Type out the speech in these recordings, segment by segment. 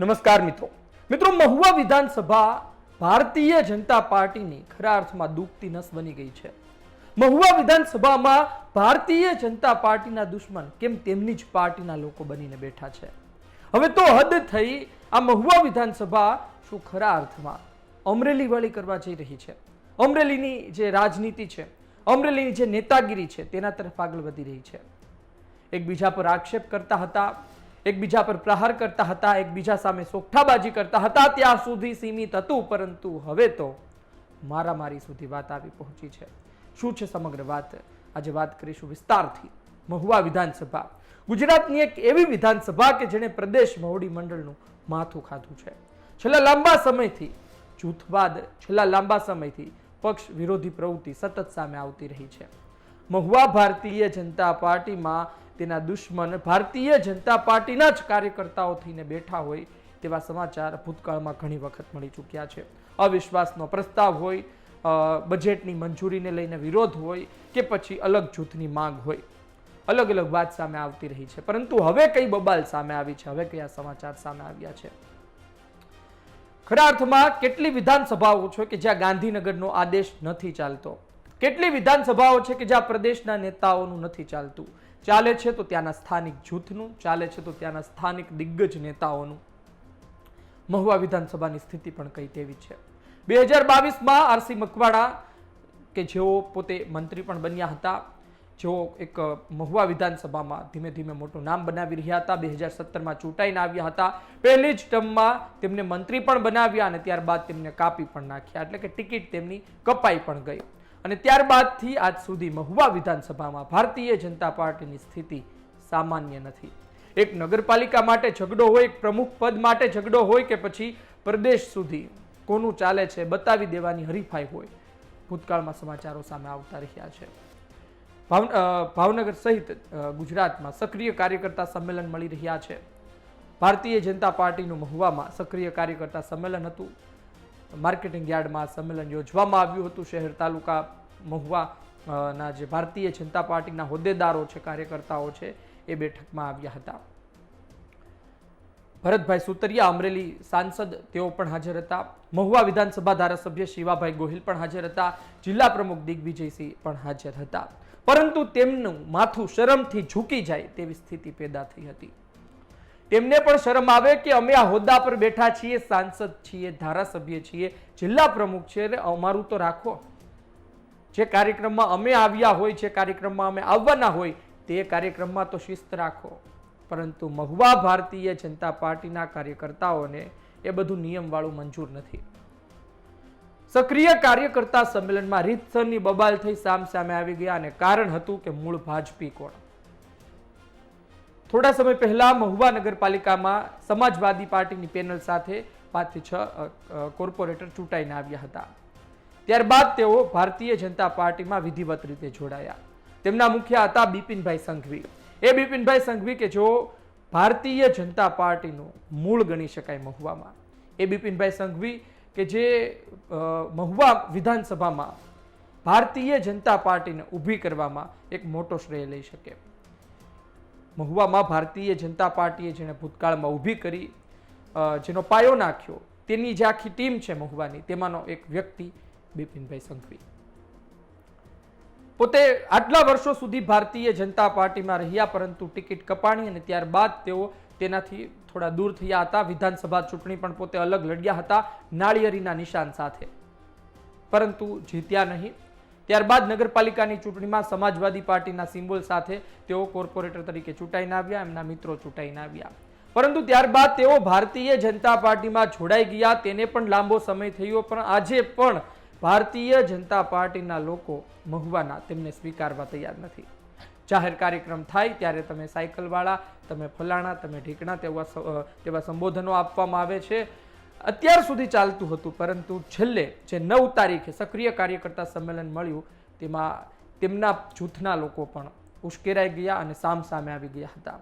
નમસ્કાર મિત્રો. મિત્રો, મહુવા વિધાનસભા ભારતીય જનતા પાર્ટીની ખરા અર્થમાં દુખતી નસ બની ગઈ છે. મહુવા વિધાનસભામાં ભારતીય જનતા પાર્ટીના દુશ્મન કેમ તેમની જ પાર્ટીના લોકો બનીને બેઠા છે? હવે તો હદ થઈ આ મહુવા વિધાનસભા શું ખરા અર્થમાં અમરેલી વાળી કરવા જઈ રહી છે. અમરેલીની જે રાજનીતિ છે, અમરેલીની જે નેતાગીરી છે, તેના તરફ આગળ વધી રહી છે. એકબીજા પર આક્ષેપ કરતા હતા એકબીજા પર પ્રહાર કરતા હતા, એકબીજા સામે સોગઠાબાજી કરતા હતા, ત્યાં સુધી સીમિત હતું, પરંતુ હવે તો મારામારી સુધી વાત આવી પહોંચી છે. શું છે સમગ્ર વાત? આજે વાત કરીશું વિસ્તારથી, મહુવા વિધાનસભા. ગુજરાતની એક એવી વિધાનસભા કે જેણે પ્રદેશ મહુડી મંડળનું માથું ખાધું છે. છેલ્લા લાંબા સમયથી જૂથવાદ છેલ્લા લાંબા સમયથી પક્ષ વિરોધી પ્રવૃત્તિ સતત સામે આવતી રહી છે. મહુવા ભારતીય જનતા પાર્ટીમાં તેના દુશ્મન ભારતીય જનતા પાર્ટીના જ કાર્યકર્તાઓ થઈને બેઠા હોય તેવા સમાચાર ભૂતકાળમાં ઘણી વખત મળી ચૂક્યા છે. અવિશ્વાસનો પ્રસ્તાવ હોય બજેટની મંજૂરીને લઈને વિરોધ હોય કે પછી અલગ જૂથની માંગ હોય. અલગ અલગ વાત સામે આવતી રહી છે. પરંતુ હવે કઈ બબાલ સામે આવી છે? હવે કયા સમાચાર સામે આવ્યા છે? ખરા અર્થમાં કેટલી વિધાનસભાઓ છે કે જ્યાં ગાંધીનગરનો આદેશ નથી ચાલતો? કેટલી વિધાનસભાઓ છે કે જ્યાં પ્રદેશના નેતાઓનું નથી ચાલતું? ચાલે છે તો ત્યાંના સ્થાનિક જૂથનું, ચાલે છે તો ત્યાંના સ્થાનિક દિગ્ગજ નેતાઓનું. મહુવા વિધાનસભાની સ્થિતિ પણ કઈ તેવી છે. બે હજાર બાવીસમાં આરસી મકવાડા કે જેઓ પોતે મંત્રી પણ બન્યા હતા, જેઓ એક મહુવા વિધાનસભામાં ધીમે ધીમે મોટું નામ બનાવી રહ્યા હતા બે હજાર સત્તરમાં ચૂંટાઈને આવ્યા હતા. પહેલી જ ટર્મમાં તેમને મંત્રી પણ બનાવ્યા અને ત્યારબાદ તેમને કાપી પણ નાખ્યા. એટલે કે ટિકિટ તેમની કપાઈ પણ ગઈ. અને ત્યારબાદથી આજ સુધી મહુવા વિધાનસભામાં ભારતીય જનતા પાર્ટીની સ્થિતિ સામાન્ય નથી. એક નગરપાલિકા માટે ઝઘડો હોય, એક પ્રમુખ પદ માટે ઝઘડો હોય કે પછી પ્રદેશ સુધી કોનું ચાલે છે બતાવી દેવાની હરીફાઈ હોય, ભૂતકાળમાં સમાચારો સામે આવતા રહ્યા છે. ભાવ ભાવનગર સહિત ગુજરાતમાં સક્રિય કાર્યકર્તા સંમેલન મળી રહ્યા છે. ભારતીય જનતા પાર્ટીનું મહુવામાં સક્રિય કાર્યકર્તા સંમેલન હતું. માર્કેટિંગ યાર્ડમાં સંમેલન યોજવામાં આવ્યું હતું શહેર, તાલુકા મહુવા ના જે ભારતીય જનતા પાર્ટીના હોદ્દેદારો છે, કાર્યકર્તાઓ છે, એ બેઠકમાં આવ્યા હતા. ભરતભાઈ સુતરિયા અમરેલી સાંસદ, તેઓ પણ હાજર હતા. મહુવા વિધાનસભા ધારાસભ્ય શિવાભાઈ ગોહિલ પણ હાજર હતા. જિલ્લા પ્રમુખ દિગ્વિજયસિંહ પણ હાજર હતા. પરંતુ તેમનું માથું શરમથી ઝૂકી જાય તેવી સ્થિતિ પેદા થઈ હતી. તેમને પણ શરમ આવે કે અમે આ હોદ્દા પર બેઠા છીએ, સાંસદ છીએ, ધારાસભ્ય છીએ, જિલ્લા પ્રમુખ છે અમારું તો રાખો. જે કાર્યક્રમમાં અમે આવ્યા હોય, જે કાર્યક્રમમાં અમે આવવાના હોય, તે કાર્યક્રમમાં તો શિસ્ત રાખો. પરંતુ મહુવા ભારતીય જનતા પાર્ટીના કાર્યકર્તાઓને એ બધું નિયમવાળું મંજૂર નથી. સક્રિય કાર્યકર્તા સંમેલનમાં રીતસરની બબાલ થઈ સામ સામે આવી ગયા અને કારણ હતું કે મૂળ ભાજપી કોણ. થોડા સમય પહેલા મહુવા નગરપાલિકામાં સમાજવાદી પાર્ટીની પેનલ સાથે પાંચથી છ કોર્પોરેટર ચૂંટાઈને આવ્યા હતા. ત્યારબાદ તેઓ ભારતીય જનતા પાર્ટીમાં વિધિવત રીતે જોડાયા. તેમના મુખ્ય હતા બિપિનભાઈ સંઘવી. એ બિપિનભાઈ સંઘવી કે જો ભારતીય જનતા પાર્ટીનું મૂળ ગણી શકાય મહુવામાં. એ બિપિનભાઈ સંઘવી કે જે મહુવા વિધાનસભામાં ભારતીય જનતા પાર્ટીને ઊભી કરવામાં એક મોટો શ્રેય લઈ શકે. મહુવામાં ભારતીય જનતા પાર્ટીએ જેણે ભૂતકાળમાં ઊભી કરી જેનો પાયો નાખ્યો, તેની જે આખી ટીમ છે મહુવાની, તેમાંનો એક વ્યક્તિ બિપિનભાઈ સંઘવી પોતે આટલા વર્ષો સુધી ભારતીય જનતા પાર્ટીમાં રહ્યા, પરંતુ ટિકિટ કપાણી અને ત્યારબાદ તેઓ તેનાથી થોડા દૂર થયા હતા. વિધાનસભા ચૂંટણી પણ પોતે અલગ લડ્યા હતા, નાળિયેરીના નિશાન સાથે. પરંતુ જીત્યા નહીં. ત્યારબાદ નગરપાલિકાની ચૂંટણીમાં સમાજવાદી પાર્ટીના સિમ્બોલ સાથે તેઓ કોર્પોરેટર તરીકે ચૂંટાઈને આવ્યા, એમના મિત્રો ચૂંટાઈને આવ્યા. પરંતુ ત્યારબાદ તેઓ ભારતીય જનતા પાર્ટીમાં જોડાઈ ગયા. તેને પણ લાંબો સમય થયો, પણ આજે પણ ભારતીય જનતા પાર્ટીના લોકો મહુવાના તેમને સ્વીકારવા તૈયાર નથી. જાહેર કાર્યક્રમ થાય ત્યારે તમે સાયકલવાળા, તમે ફલાણા, તમે ઢીકણા તેવા તેવા સંબોધનો આપવામાં આવે છે. અત્યાર સુધી ચાલતું હતું, પરંતુ છેલ્લે જે નવ તારીખે સક્રિય કાર્યકર્તા સંમેલન મળ્યું, તેમાં તેમના જૂથના લોકો પણ ઉશ્કેરાઈ ગયા અને સામ સામે આવી ગયા હતા.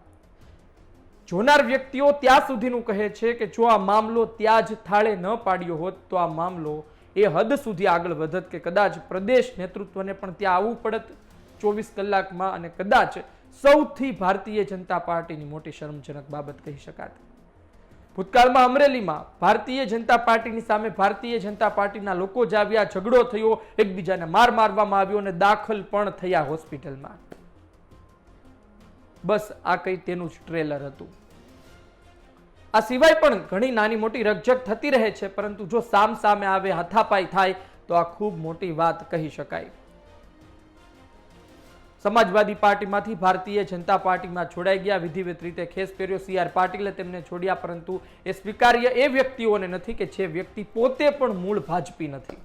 જોનાર વ્યક્તિઓ ત્યાં સુધીનું કહે છે કે, જો આ મામલો ત્યાં જ થાળે ન પાડ્યો હોત, તો આ મામલો એ હદ સુધી આગળ વધત કે કદાચ પ્રદેશ નેતૃત્વને પણ ત્યાં આવવું પડત. ચોવીસ કલાકમાં અને કદાચ સૌથી ભારતીય જનતા પાર્ટીની મોટી શરમજનક બાબત કહી શકાત. ભૂતકાળમાં અમરેલીમાં ભારતીય જનતા પાર્ટીની સામે ભારતીય જનતા પાર્ટીના લોકો જ આવ્યા, ઝઘડો થયો, એકબીજાને માર મારવામાં આવ્યો અને દાખલ પણ થયા હોસ્પિટલમાં. બસ આ કંઈ તેનું જ ટ્રેલર હતું. આ સિવાય પણ ઘણી નાની મોટી રકઝક થતી રહે છે, પરંતુ જો સામ સામે આવે હાથાપાઈ થાય, તો આ ખૂબ મોટી વાત કહી શકાય. સમાજવાદી પાર્ટીમાંથી ભારતીય જનતા પાર્ટીમાં જોડાઈ ગયા. વિધિવત રીતે ખેસ પહેર્યો સી આર પાટીલે તેમને છોડ્યા, પરંતુ એ સ્વીકાર્ય એ વ્યક્તિઓને નથી કે જે વ્યક્તિ પોતે પણ મૂળ ભાજપી નથી.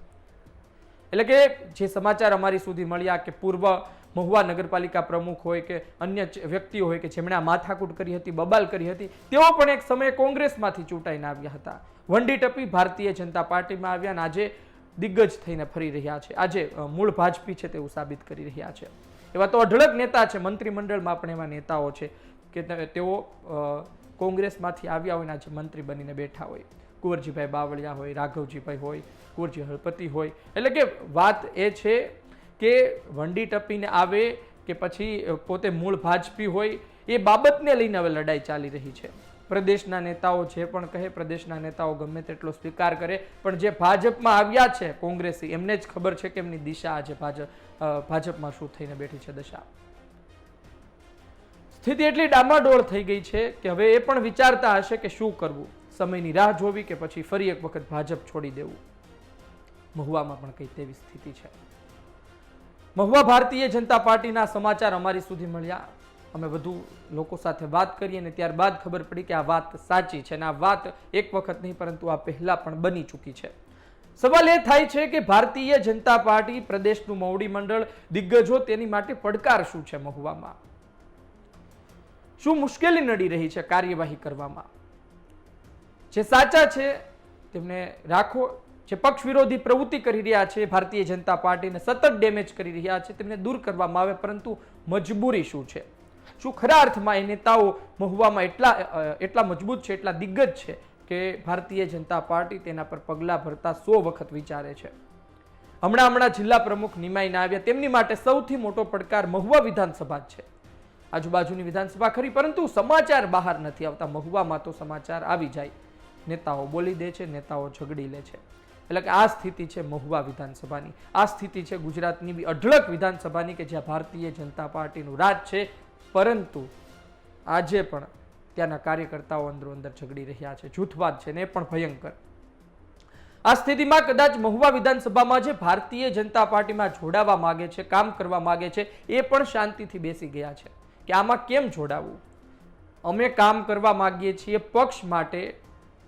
એટલે કે જે સમાચાર અમારી સુધી મળ્યા કે પૂર્વ મહુવા નગરપાલિકા પ્રમુખ હોય કે અન્ય વ્યક્તિઓ હોય કે જેમણે આ માથાકૂટ કરી હતી, બબાલ કરી હતી, તેઓ પણ એક સમયે કોંગ્રેસમાંથી ચૂંટાઈને આવ્યા હતા. વંડી ટપી ભારતીય જનતા પાર્ટીમાં આવ્યા અને આજે દિગ્ગજ થઈને ફરી રહ્યા છે. આજે મૂળ ભાજપી છે તેવું સાબિત કરી રહ્યા છે. એવા તો અઢળક નેતા છે, મંત્રીમંડળમાં પણ એવા નેતાઓ છે કે તેઓ કોંગ્રેસમાંથી આવ્યા હોય આજે મંત્રી બનીને બેઠા હોય. કુંવરજીભાઈ બાવળિયા હોય, રાઘવજીભાઈ હોય, કુંવરજી હળપતિ હોય. એટલે કે વાત એ છે કે વંડી ટપીને આવે કે પછી પોતે મૂળ ભાજપી હોય, એ બાબતને લઈને હવે લડાઈ ચાલી રહી છે. પ્રદેશના નેતાઓ જે પણ કહે, પ્રદેશના નેતાઓ ગમે તેટલો સ્વીકાર કરે, પણ જે ભાજપમાં આવ્યા છે કોંગ્રેસી, એમને જ ખબર છે કે એમની દિશા આજે ભાજપ ભાજપમાં શું થઈને બેઠી છે દશા. સ્થિતિ એટલી ડામાડોળ થઈ ગઈ છે કે હવે એ પણ વિચારતા હશે કે શું કરવું? સમયની રાહ જોવી કે પછી ફરી એક વખત ભાજપ છોડી દેવું? મહુવામાં પણ કંઈ તેવી સ્થિતિ છે. મહુવા ભારતીય જનતા પાર્ટીના સમાચાર અમારી સુધી મળ્યા. અમે વધુ લોકો સાથે વાત કરી અને ત્યારબાદ ખબર પડી કે આ વાત સાચી છે અને આ વાત એક વખત નહીં, પરંતુ આ પહેલાં પણ બની ચૂકી છે. સવાલ એ થાય છે કે ભારતીય જનતા પાર્ટી પ્રદેશનું મોવડી મંડળ દિગ્ગજો તેની માટે પડકાર શું છે મહુવામાં? શું મુશ્કેલી નડી રહી છે કાર્યવાહી કરવામાં? જે સાચા છે તેમને રાખો જે પક્ષ વિરોધી પ્રવૃત્તિ કરી રહ્યા છે, ભારતીય જનતા પાર્ટીને સતત ડેમેજ કરી રહ્યા છે, તેમને દૂર કરવામાં આવે, પરંતુ મજબૂરી શું છે? શું ખરા અર્થમાં એ નેતાઓ મહુવામાં એટલા એટલા મજબૂત છે, એટલા દિગ્ગજ છે કે ભારતીય જનતા પાર્ટી તેના પર પગલાં ભરતા સો વખત વિચારે છે? હમણાં હમણાં જિલ્લા પ્રમુખ નિમાઈને આવ્યા, તેમની માટે સૌથી મોટો પડકાર મહુવા વિધાનસભા છે. આજુબાજુની વિધાનસભા ખરી, પરંતુ સમાચાર બહાર નથી આવતા, મહુવામાં તો સમાચાર આવી જાય. નેતાઓ બોલી દે છે, નેતાઓ ઝઘડી લે છે. એટલે કે આ સ્થિતિ છે મહુવા વિધાનસભાની. આ સ્થિતિ છે ગુજરાતની બી અઢળક વિધાનસભાની કે જ્યાં ભારતીય જનતા પાર્ટીનું રાજ છે. પરંતુ આજે પણ ત્યાંના કાર્યકર્તાઓ અંદરો અંદર ઝઘડી રહ્યા છે. જૂથવાદ છે ને પણ ભયંકર. આ સ્થિતિમાં કદાચ મહુવા વિધાનસભામાં જે ભારતીય જનતા પાર્ટીમાં જોડાવા માગે છે, કામ કરવા માગે છે, એ પણ શાંતિથી બેસી ગયા છે. કે આમાં કેમ જોડાવું? અમે કામ કરવા માગીએ છીએ પક્ષ માટે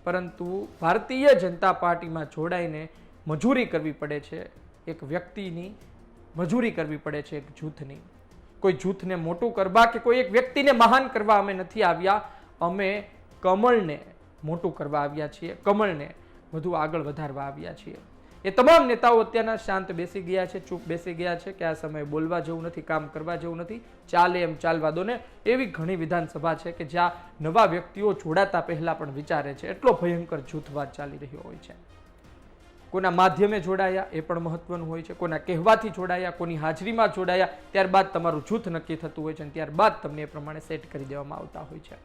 પરંતુ ભારતીય જનતા પાર્ટીમાં જોડાઈને મજૂરી કરવી પડે છે, એક વ્યક્તિની મજૂરી કરવી પડે છે એક જૂથની. કોઈ જૂથને મોટું કરવા કે કોઈ એક વ્યક્તિને મહાન કરવા અમે નથી આવ્યા, અમે કમળને મોટું કરવા આવ્યા છીએ, કમળને વધુ આગળ વધારવા આવ્યા છીએ. એ તમામ નેતાઓ અત્યારના શાંત બેસી ગયા છે, ચૂપ બેસી ગયા છે કે આ સમયે બોલવા જેવું નથી, કામ કરવા જેવું નથી, ચાલે એમ ચાલવા દો ને એવી ઘણી વિધાનસભા છે કે જ્યાં નવા વ્યક્તિઓ જોડાતા પહેલા પણ વિચારે છે. એટલો ભયંકર જૂથવાદ ચાલી રહ્યો હોય છે. કોના માધ્યમે જોડાયા એ પણ મહત્વનું હોય છે. કોના કહેવાથી જોડાયા, કોની હાજરીમાં જોડાયા, ત્યારબાદ તમારું જૂથ નક્કી થતું હોય છે અને ત્યારબાદ તમને એ પ્રમાણે સેટ કરી દેવામાં આવતા હોય છે.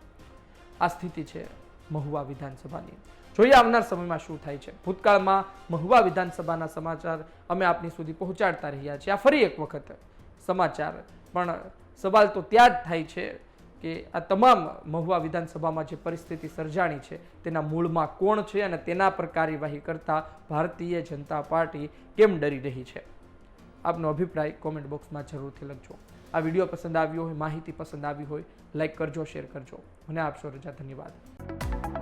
આ સ્થિતિ છે મહુવા વિધાનસભાની. જોઈએ આવનાર સમયમાં શું થાય છે? ભૂતકાળમાં મહુવા વિધાનસભાના સમાચાર અમે આપની સુધી પહોંચાડતા રહ્યા છીએ. આ ફરી એક વખત સમાચાર. પણ સવાલ તો ત્યાં જ થાય છે કે આ તમામ મહુવા વિધાનસભામાં જે પરિસ્થિતિ સર્જાણી છે, તેના મૂળમાં કોણ છે અને તેના પર કાર્યવાહી કરતા ભારતીય જનતા પાર્ટી કેમ ડરી રહી છે? આપનો અભિપ્રાય કોમેન્ટ બોક્સમાં જરૂરથી લખજો. આ વીડિયો પસંદ આવ્યો હોય, માહિતી પસંદ આવી હોય લાઈક કરજો શેર કરજો. મને આપશો રજા. ધન્યવાદ.